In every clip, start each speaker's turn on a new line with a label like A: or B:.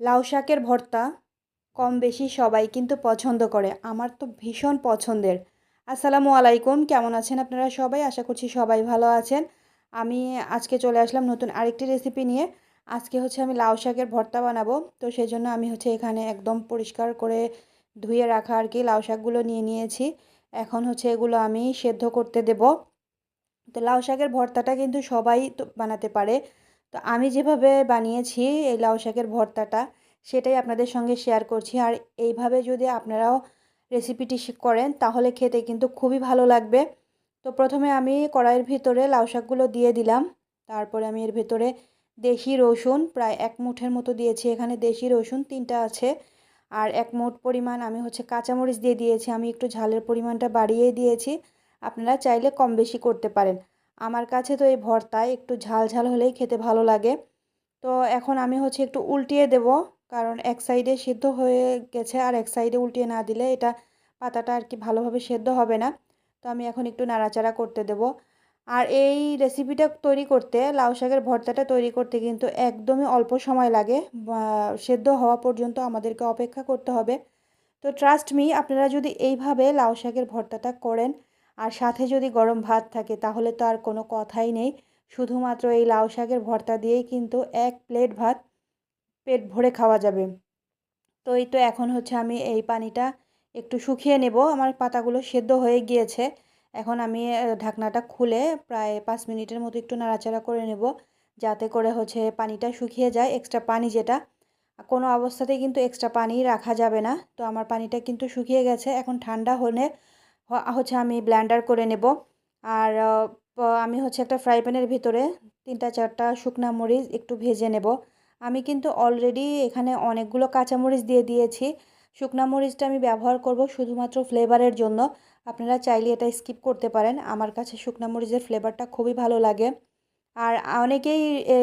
A: লাউ শাকের ভর্তা কম বেশি সবাই কিন্তু পছন্দ করে। আমার তো ভীষণ পছন্দের। আসসালামু আলাইকুম, কেমন আছেন আপনারা সবাই? আশা করছি সবাই ভালো আছেন। আমি আজকে চলে আসলাম নতুন আরেকটি রেসিপি নিয়ে। আজকে হচ্ছে আমি লাউ শাকের ভর্তা বানাবো। তো সেই জন্য আমি হচ্ছে এখানে একদম পরিষ্কার করে ধুয়ে রাখা আর কি লাউ শাকগুলো নিয়ে নিয়েছি। এখন হচ্ছে এগুলো আমি সেদ্ধ করতে দেব। তো লাউ শাকের ভর্তাটা কিন্তু সবাই বানাতে পারে। তো আমি যেভাবে বানিয়েছি এই লাউ শাকের ভর্তাটা, সেটাই আপনাদের সঙ্গে শেয়ার করছি। আর এইভাবে যদি আপনারাও রেসিপিটি করেন, তাহলে খেতে কিন্তু খুবই ভালো লাগবে। তো প্রথমে আমি কড়াইয়ের ভিতরে লাউ শাকগুলো দিয়ে দিলাম। তারপরে আমি এর ভেতরে দেশি রসুন, প্রায় এক মুঠের মতো দিয়েছি। এখানে দেশি রসুন তিনটা আছে। আর এক মুঠ পরিমাণ আমি হচ্ছে কাঁচামরিচ দিয়ে দিয়েছি। আমি একটু ঝালের পরিমাণটা বাড়িয়ে দিয়েছি। আপনারা চাইলে কম বেশি করতে পারেন। আমার কাছে তো এই ভর্তায় একটু ঝাল ঝাল হলেই খেতে ভালো লাগে। তো এখন আমি হচ্ছে একটু উল্টিয়ে দেব, কারণ এক সাইডে সিদ্ধ হয়ে গেছে আর এক সাইডে উল্টিয়ে না দিলে এটা পাতাটা আর কি ভালোভাবে সেদ্ধ হবে না। তো আমি এখন একটু নাড়াচাড়া করতে দেব। আর এই রেসিপিটা তৈরি করতে, লাউ শাকের ভর্তাটা তৈরি করতে কিন্তু একদমই অল্প সময় লাগে। সেদ্ধ হওয়া পর্যন্ত আমাদেরকে অপেক্ষা করতে হবে। তো ট্রাস্ট মি আপনারা যদি এইভাবে লাউ শাকের ভর্তাটা করেন আর সাথে যদি গরম ভাত থাকে, তাহলে তো আর কোনো কথাই নেই। শুধুমাত্র এই লাউ শাকের ভর্তা দিয়েই কিন্তু এক প্লেট ভাত পেট ভরে খাওয়া যাবে। তো এই তো এখন হচ্ছে আমি এই পানিটা একটু শুকিয়ে নেব। আমার পাতাগুলো সেদ্ধ হয়ে গিয়েছে। এখন আমি ঢাকনাটা খুলে প্রায় পাঁচ মিনিটের মতো একটু নাড়াচাড়া করে নেব। যাতে করে হচ্ছে পানিটা শুকিয়ে যায় এক্সট্রা পানি যেটা। কোনো অবস্থাতেই কিন্তু এক্সট্রা পানি রাখা যাবে না। তো আমার পানিটা কিন্তু শুকিয়ে গেছে। এখন ঠান্ডা হলে হচ্ছে আমি ব্ল্যান্ডার করে নেব। আর আমি হচ্ছে একটা ফ্রাই প্যানের ভিতরে তিনটা চারটা শুকনা মরিচ একটু ভেজে নেব। আমি কিন্তু অলরেডি এখানে অনেকগুলো কাঁচামরিচ দিয়ে দিয়েছি। শুকনা মরিচটা আমি ব্যবহার করব শুধুমাত্র ফ্লেভারের জন্য। আপনারা চাইলে এটা স্কিপ করতে পারেন। আমার কাছে শুকনা মরিচের ফ্লেভারটা খুবই ভালো লাগে। আর অনেকেই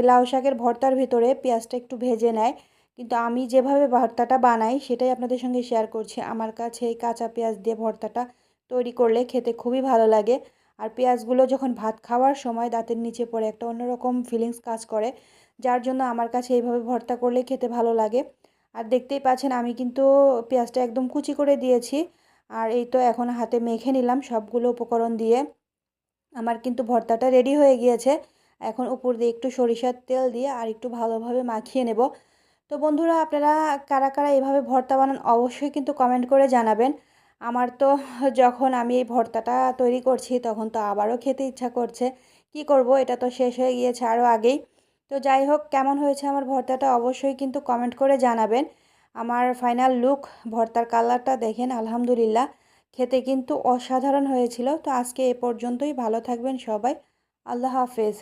A: লাউ শাকের ভর্তার ভিতরে পেঁয়াজটা একটু ভেজে নেয়। কিন্তু আমি যেভাবে ভর্তাটা বানাই সেটাই আপনাদের সঙ্গে শেয়ার করছি। আমার কাছে এই কাঁচা পেঁয়াজ দিয়ে ভর্তাটা তৈরি করলে খেতে খুবই ভালো লাগে। আর পেঁয়াজগুলো যখন ভাত খাওয়ার সময় দাঁতের নিচে পড়ে একটা অন্যরকম ফিলিংস কাজ করে, যার জন্য আমার কাছে এইভাবে ভর্তা করলে খেতে ভালো লাগে। আর দেখতেই পাচ্ছেন আমি কিন্তু পেঁয়াজটা একদম কুচি করে দিয়েছি। আর এই তো এখন হাতে মেখে নিলাম সবগুলো উপকরণ দিয়ে। আমার কিন্তু ভর্তাটা রেডি হয়ে গিয়েছে। এখন উপর দিয়ে একটু সরিষার তেল দিয়ে আর একটু ভালোভাবে মাখিয়ে নেব। তো বন্ধুরা, আপনারা কারা কারা এভাবে ভর্তা বানান অবশ্যই কিন্তু কমেন্ট করে জানাবেন। আমার তো যখন আমি এই ভর্তাটা তৈরি করছি, তখন তো আবারও খেতে ইচ্ছা করছে। কি করব? এটা তো শেষ হয়ে গিয়েছে আরও আগেই। তো যাই হোক, কেমন হয়েছে আমার ভর্তাটা অবশ্যই কিন্তু কমেন্ট করে জানাবেন। আমার ফাইনাল লুক, ভর্তার কালারটা দেখেন, আলহামদুলিল্লাহ। খেতে কিন্তু অসাধারণ হয়েছিল। তো আজকে এ পর্যন্তই। ভালো থাকবেন সবাই। আল্লাহ হাফেজ।